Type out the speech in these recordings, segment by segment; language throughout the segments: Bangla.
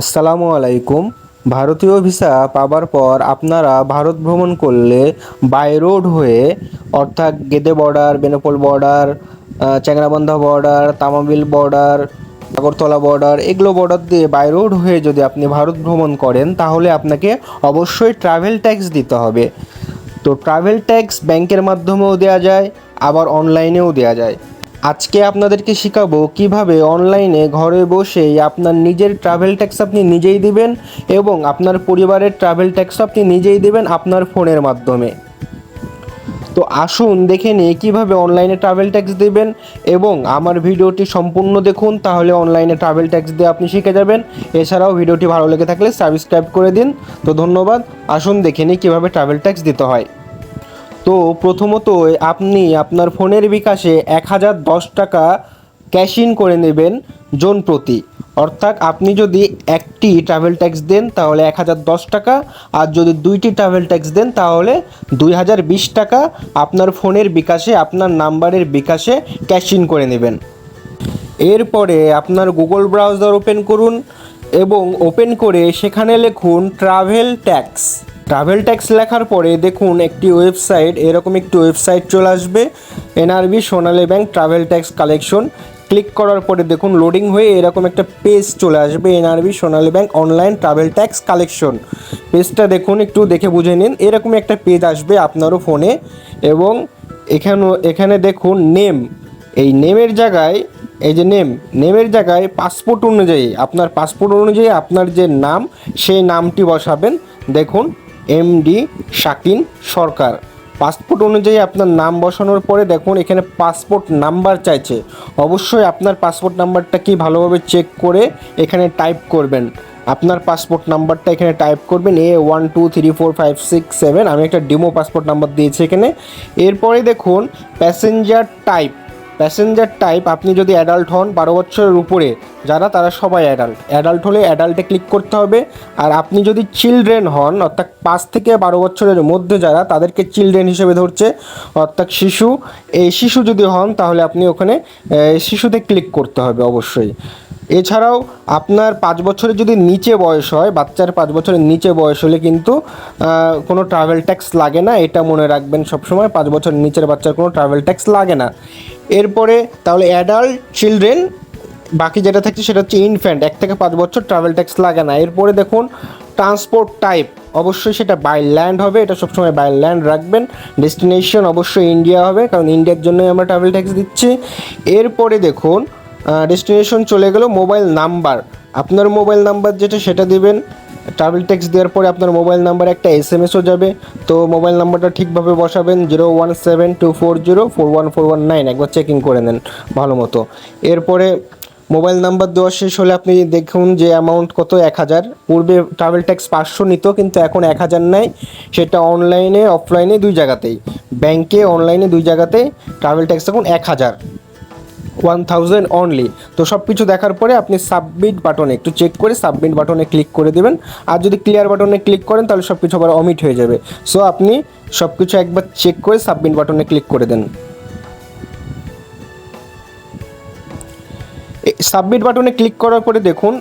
আসসালামু আলাইকুম। ভারতীয় ভিসা পাবার পর আপনারা ভারত ভ্রমণ করলে বাই রোড হয়ে অর্থাৎ Gede border, Benapole border Changrabandha border, Tamabil border, Agartala border, এগুলো বর্ডার দিয়ে বাই রোড হয়ে যদি আপনি ভারত ভ্রমণ করেন, তাহলে আপনাকে অবশ্যই ট্রাভেল ট্যাক্স দিতে হবে। তো ট্রাভেল ট্যাক্স ব্যাংকের মাধ্যমেও দেওয়া যায়, আবার অনলাইনেও দেওয়া যায়। আজকে আপনাদেরকে শেখাবো কীভাবে অনলাইনে ঘরে বসেই আপনার নিজের ট্রাভেল ট্যাক্স আপনি নিজেই দিবেন এবং আপনার পরিবারের ট্রাভেল ট্যাক্স আপনি নিজেই দিবেন আপনার ফোনের মাধ্যমে। তো আসুন দেখে নিই কীভাবে অনলাইনে ট্রাভেল ট্যাক্স দেবেন এবং আমার ভিডিওটি সম্পূর্ণ দেখুন, তাহলে অনলাইনে ট্রাভেল ট্যাক্স দিয়ে আপনি শিখে যাবেন। এছাড়াও ভিডিওটি ভালো লেগে থাকলে সাবস্ক্রাইব করে দিন। তো ধন্যবাদ, আসুন দেখে নিই কীভাবে ট্রাভেল ট্যাক্স দিতে হয়। তো প্রথমত আপনি আপনার ফোনের বিকাশে এক হাজার দশ টাকা ক্যাশ ইন করে নেবেন জন প্রতি। অর্থাৎ আপনি যদি একটি ট্রাভেল ট্যাক্স দেন তাহলে এক হাজার দশ টাকা, আর যদি দুইটি ট্রাভেল ট্যাক্স দেন তাহলে দুই হাজার বিশ টাকা আপনার ফোনের বিকাশে, আপনার নাম্বারের বিকাশে ক্যাশ ইন করে নেবেন। এরপরে আপনার গুগল ব্রাউজার ওপেন করুন এবং ওপেন করে সেখানে লিখুন ট্রাভেল ট্যাক্স ট্রাভেল ট্যাক্স লেখার পরে দেখুন একটি ওয়েবসাইট এরকম একটি ওয়েবসাইট চলে আসবে NRB Sonali bank travel tax collection click করার পরে দেখুন লোডিং হয়ে এরকম একটা পেজ চলে আসবে NRB Sonali bank online travel tax collection পেজটা দেখুন, একটু দেখে বুঝে নিন, এরকম একটা পেজ আসবে আপনারও ফোনে এবং এখানে এখানে দেখুন নেম এই নেমের জায়গায়, এই যে নেম নেমের জায়গায় পাসপোর্ট অনুযায়ী, আপনার পাসপোর্ট অনুযায়ী আপনার যে নাম, সেই নামটি বসাবেন। দেখুন এমডি শাকিন সরকার। পাসপোর্ট অনুযায়ী আপনার নাম বসানোর পরে দেখুন, এখানে পাসপোর্ট নাম্বার চাইছে। অবশ্যই আপনার পাসপোর্ট নাম্বারটা কি ভালোভাবে চেক করে এখানে টাইপ করবেন। আপনার পাসপোর্ট নাম্বারটা এখানে টাইপ করবেন, A one two three four five six seven আমি একটা ডিমো পাসপোর্ট নাম্বার দিয়েছি এখানে। এরপরে দেখুন প্যাসেঞ্জার টাইপ প্যাসেঞ্জার টাইপ আপনি যদি অ্যাডাল্ট হন, বারো বছরের উপরে, যারা তারা সবাই অ্যাডাল্ট অ্যাডাল্ট হলে অ্যাডাল্টে ক্লিক করতে হবে। আর আপনি যদি চিলড্রেন হন, অর্থাৎ পাঁচ থেকে বারো বছরের মধ্যে যারা, তাদেরকে চিলড্রেন হিসেবে ধরছে, অর্থাৎ শিশু। এই শিশু যদি হন, তাহলে আপনি ওখানে শিশুতে ক্লিক করতে হবে অবশ্যই। এছাড়াও আপনার পাঁচ বছরের যদি নিচে বয়স হয়, বাচ্চার পাঁচ বছরের নিচে বয়স হলে কিন্তু কোনো ট্রাভেল ট্যাক্স লাগে না, এটা মনে রাখবেন সবসময়, পাঁচ বছরের নিচের বাচ্চার কোনো ট্রাভেল ট্যাক্স লাগে না। এরপরে তাহলে অ্যাডাল্ট চিলড্রেন বাকি যেটা থাকছে সেটা হচ্ছে ইনফ্যান্ট এক থেকে পাঁচ বছর ট্রাভেল ট্যাক্স লাগে না। এরপরে দেখুন ট্রান্সপোর্ট টাইপ অবশ্যই সেটা বাই ল্যান্ড হবে, এটা সবসময় বাই ল্যান্ড রাখবেন। ডেস্টিনেশন অবশ্যই ইন্ডিয়া হবে, কারণ ইন্ডিয়ার জন্যই আমরা ট্রাভেল ট্যাক্স দিচ্ছি। এরপরে দেখুন ডেস্টিনেশন চলে গেল মোবাইল নাম্বার আপনার মোবাইল নাম্বার যেটা, সেটা দিবেন। ট্রাভেল ট্যাক্স দেওয়ার পরে আপনার মোবাইল নাম্বার একটা এস এম এসও যাবে। তো মোবাইল নাম্বারটা ঠিকভাবে বসাবেন zero one seven two four zero four one four one nine একবার চেকিং করে নেন, ভালো মতো। এরপরে মোবাইল নাম্বার দেওয়া শেষ হলে আপনি দেখুন যে অ্যামাউন্ট কত, এক হাজার। পূর্বে ট্রাভেল ট্যাক্স পাঁচশো নিত, কিন্তু এখন এক হাজার নেয় সেটা অনলাইনে অফলাইনে দুই জায়গাতেই। ব্যাংকে অনলাইনে দুই জায়গাতেই ট্রাভেল ট্যাক্স এখন এক হাজার। ওয়ান থাউজেন্ড অনলি তো সব কিছু দেখার পরে আপনি সাবমিট বাটনে একটু চেক করে সাবমিট বাটনে ক্লিক করে দেবেন। আর যদি ক্লিয়ার বাটনে ক্লিক করেন, তাহলে সব কিছু আবার অমিট হয়ে যাবে। সো আপনি সব কিছু একবার চেক করে সাবমিট বাটনে ক্লিক করে দেন। সাবমিট বাটনে ক্লিক করার পরে দেখুন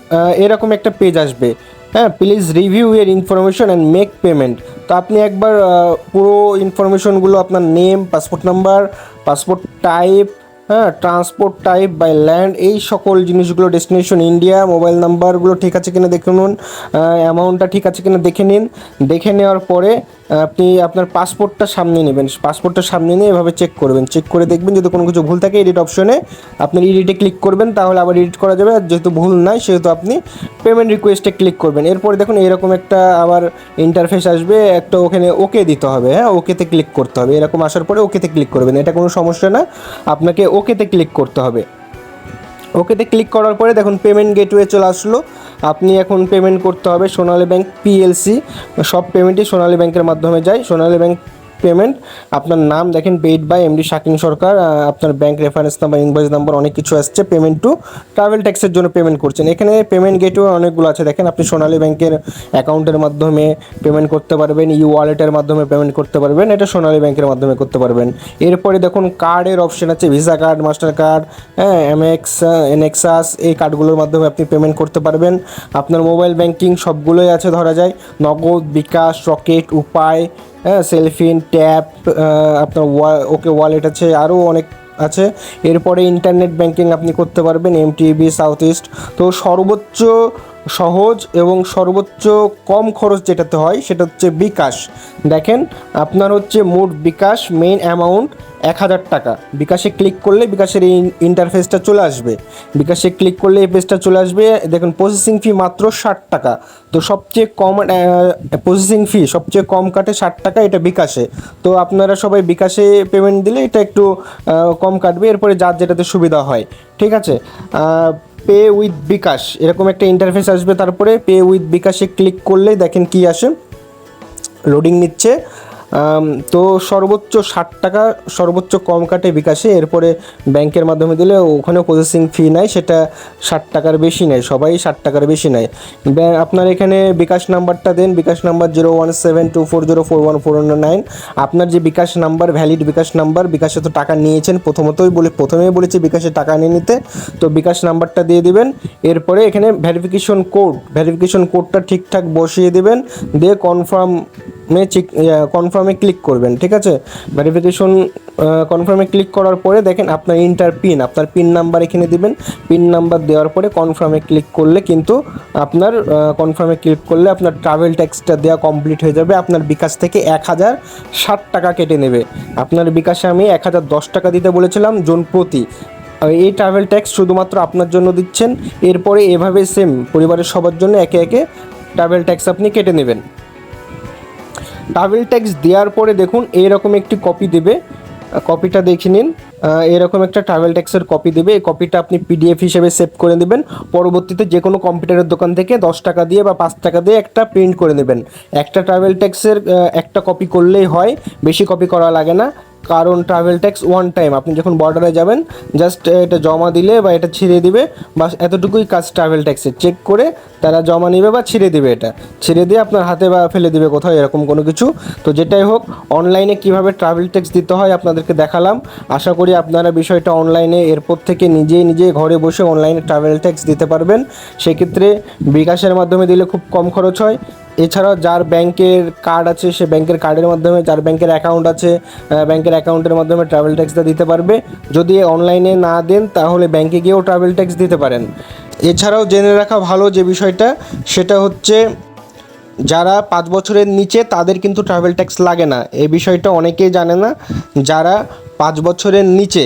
এরকম একটা পেজ আসবে। হ্যাঁ প্লিজ রিভিউ এর ইনফরমেশন অ্যান্ড মেক পেমেন্ট তো আপনি একবার পুরো ইনফরমেশনগুলো আপনার name passport number passport type হ্যাঁ ট্রান্সপোর্ট টাইপ বাই ল্যান্ড এই সকল জিনিসগুলো ডেস্টিনেশন ইন্ডিয়া মোবাইল নাম্বারগুলো ঠিক আছে কিনা দেখে নিন অ্যামাউন্টটা ঠিক আছে কিনা দেখে নিন। দেখে নেওয়ার পরে আপনি আপনার পাসপোর্টটা সামনে নেবেন। পাসপোর্টটা সামনে নিয়ে এভাবে চেক করবেন। চেক করে দেখবেন যদি কোনো কিছু ভুল থাকে এডিট অপশনে আপনার এডিটে ক্লিক করবেন, তাহলে আবার এডিট করা যাবে। আর যেহেতু ভুল নাই, সেহেতু আপনি পেমেন্ট রিকোয়েস্টে ক্লিক করবেন। এরপরে দেখুন, এরকম একটা আবার ইন্টারফেস আসবে, একটা ওখানে ওকে দিতে হবে হ্যাঁ ওকেতে ক্লিক করতে হবে। এরকম আসার পরে ওকেতে ক্লিক করবেন। এটা কোনো সমস্যা না। আপনাকে ওকেতে ক্লিক করতে হবে। ওকেতে ক্লিক করার পরে দেখুন পেমেন্ট গেটওয়ে চলে আসলো। আপনি এখন পেমেন্ট করতে হবে সোনালী ব্যাংক পিএলসি সব পেমেন্টই সোনালী ব্যাংকের মাধ্যমে যায়। সোনালী ব্যাংক পেমেন্ট আপনার নাম দেখেন paid by MD Shakin Sarkar আপনার bank reference number invoice number অনেক কিছু আসছে। পেমেন্ট টু ট্রাভেল ট্যাক্সের জন্য পেমেন্ট করছেন। এখানে পেমেন্ট গেটওয়ে অনেকগুলো আছে। দেখেন আপনি সোনালী ব্যাংকের অ্যাকাউন্টের মাধ্যমে পেমেন্ট করতে পারবেন ই ওয়ালেটের মাধ্যমে পেমেন্ট করতে পারবেন, এটা সোনালী ব্যাংকের মাধ্যমে করতে পারবেন। এরপরে দেখুন কার্ডের অপশন আছে ভিসা কার্ড মাস্টার কার্ড হ্যাঁ এমএক্স এনএক্সাস এই কার্ডগুলোর মাধ্যমে আপনি পেমেন্ট করতে পারবেন। আপনার মোবাইল ব্যাংকিং সবগুলোই আছে ধরা যায়। নগদ, বিকাশ, রকেট, উপায় হ্যাঁ সেলফিন, ট্যাপ আপনার ওকে ওয়ালেট আছে, আরও অনেক আছে। এরপরে ইন্টারনেট ব্যাংকিং আপনি করতে পারবেন এমটিবি সাউথ ইস্ট তো সর্বোচ্চ সহজ এবং সর্বোচ্চ কম খরচ যেটাতে হয়, সেটা হচ্ছে বিকাশ। দেখেন, আপনার হচ্ছে মোট বিকাশ মেইন অ্যামাউন্ট এক হাজার টাকা। বিকাশে ক্লিক করলে বিকাশের এই ইন্টারফেসটা চলে আসবে। বিকাশে ক্লিক করলে এই পেজটা চলে আসবে। দেখুন প্রসেসিং ফি মাত্র ষাট টাকা। তো সবচেয়ে কম প্রসেসিং ফি সবচেয়ে কম কাটে ষাট টাকা, এটা বিকাশে। তো আপনারা সবাই বিকাশে পেমেন্ট দিলে এটা একটু কম কাটবে। এরপরে যার যেটাতে সুবিধা হয়। ঠিক আছে? Pay with bKash. এরকম একটা ইন্টারফেস আসবে তারপরে পে উইথ বিকাশে ক্লিক করলে দেখেন কি আসে। লোডিং নিচ্ছে। তো সর্বোচ্চ ষাট টাকা, সর্বোচ্চ কম কাটে বিকাশে, এরপরে ব্যাংকের মাধ্যমে দিলে ওখানে প্রসেসিং ফি নেয় সেটা ষাট টাকার বেশি নেয় সবাই ষাট টাকার বেশি নেয়। আপনার এখানে বিকাশ নাম্বারটা দেন, bKash number zero one seven two four zero four one four nine. আপনার যে bKash number valid bKash number, বিকাশে তো টাকা নিয়েছেন, প্রথমতই বলে, প্রথমেই বলেছি বিকাশে টাকা নিয়ে নিতে, তো বিকাশ নাম্বারটা দিয়ে দিবেন। এরপরে এখানে ভেরিফিকেশন কোড ভেরিফিকেশন কোডটা ঠিকঠাক বসিয়ে দেবেন, দিয়ে কনফার্মে চেক কনফার্মে ক্লিক করবেন, ঠিক আছে? ভেরিফিকেশন কনফার্মে ক্লিক করার পরে দেখেন আপনার ইন্টার পিন আপনার পিন নাম্বার এখানে দিবেন। পিন নাম্বার দেওয়ার পরে কনফার্মে ক্লিক করলে কিন্তু আপনার কনফার্মে ক্লিক করলে আপনার ট্রাভেল ট্যাক্সটা দেওয়া কমপ্লিট হয়ে যাবে। আপনার বিকাশ থেকে এক হাজার ষাট টাকা কেটে নেবে। আপনার বিকাশে আমি এক হাজার দশ টাকা দিতে বলেছিলাম, জন প্রতি। এই ট্রাভেল ট্যাক্স শুধুমাত্র আপনার জন্য দিচ্ছেন। এরপরে এভাবে সেম পরিবারের সবার জন্য একে একে ট্রাভেল ট্যাক্স আপনি কেটে নেবেন। ট্রাভেল ট্যাক্স দেওয়ার পরে দেখুন এইরকম একটি কপি দেবে। কপিটা দেখে নিন। এরকম একটা ট্রাভেল ট্যাক্সের কপি দেবে। এই কপিটা আপনি পিডিএফ হিসেবে সেভ করে নেবেন। পরবর্তীতে যে কোনো কম্পিউটারের দোকান থেকে দশ টাকা দিয়ে বা পাঁচ টাকা দিয়ে একটা প্রিন্ট করে নেবেন। একটা ট্রাভেল ট্যাক্সের একটা কপি করলেই হয়। বেশি কপি করা লাগে না। কারণ ট্রাভেল ট্যাক্স ওয়ান টাইম আপনি যখন বর্ডারে যাবেন জাস্ট এটা জমা দিলে বা এটা ছিঁড়ে দিবে বা এতটুকুই কাজ ট্রাভেল ট্যাক্সের চেক করে তারা জমা নেবে বা ছিঁড়ে দিবে এটা। ছিঁড়ে দিয়ে আপনার হাতে বা ফেলে দিবে কোথাও, এরকম কোনো কিছু। তো যেটাই হোক অনলাইনে কীভাবে ট্রাভেল ট্যাক্স দিতে হয় আপনাদেরকে দেখালাম। আশা করি আপনারা বিষয়টা অনলাইনে এরপর থেকে নিজেই নিজে ঘরে বসে অনলাইনে ট্রাভেল ট্যাক্স দিতে পারবেন। সেক্ষেত্রে বিকাশের মাধ্যমে দিলে খুব কম খরচ হয়। এছাড়াও যার ব্যাংকের কার্ড আছে, সে ব্যাংকের কার্ডের মাধ্যমে, যার ব্যাংকের অ্যাকাউন্ট আছে ব্যাংকের অ্যাকাউন্টের মাধ্যমে ট্রাভেল ট্যাক্সটা দিতে পারবে। যদি অনলাইনে না দেন, তাহলে ব্যাংকে গিয়েও ট্রাভেল ট্যাক্স দিতে পারেন। এছাড়াও জেনে রাখা ভালো যে বিষয়টা, সেটা হচ্ছে যারা পাঁচ বছরের নিচে, তাদের কিন্তু ট্রাভেল ট্যাক্স লাগে না। এই বিষয়টা অনেকেই জানে না। যারা পাঁচ বছরের নিচে,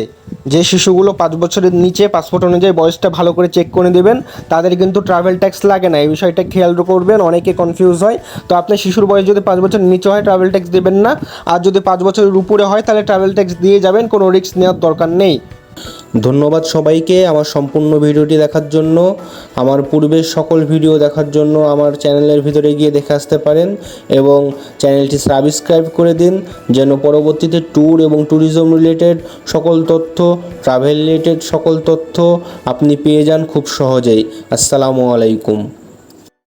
যে শিশুগুলো পাঁচ বছরের নিচে পাসপোর্ট অনুযায়ী বয়সটা ভালো করে চেক করে দেবেন তাদের কিন্তু ট্রাভেল ট্যাক্স লাগে না। এই বিষয়টা খেয়াল করবেন, অনেকে কনফিউজ হয়। তো আপনার শিশুর বয়স যদি পাঁচ বছর নিচে হয় ট্রাভেল ট্যাক্স দেবেন না। আর যদি পাঁচ বছরের উপরে হয়, তাহলে ট্রাভেল ট্যাক্স দিয়ে যাবেন, কোনো রিস্ক নেওয়ার দরকার নেই। ধন্যবাদ সবাইকে আমার সম্পূর্ণ ভিডিওটি দেখার জন্য। আমার পূর্বের সকল ভিডিও দেখার জন্য আমার চ্যানেলের ভিতরে গিয়ে দেখে আসতে পারেন এবং চ্যানেলটি সাবস্ক্রাইব করে দিন যেন পরবর্তীতে ট্যুর এবং ট্যুরিজম রিলেটেড সকল তথ্য, ট্রাভেল রিলেটেড সকল তথ্য আপনি পেয়ে যান খুব সহজেই। আসসালামু আলাইকুম।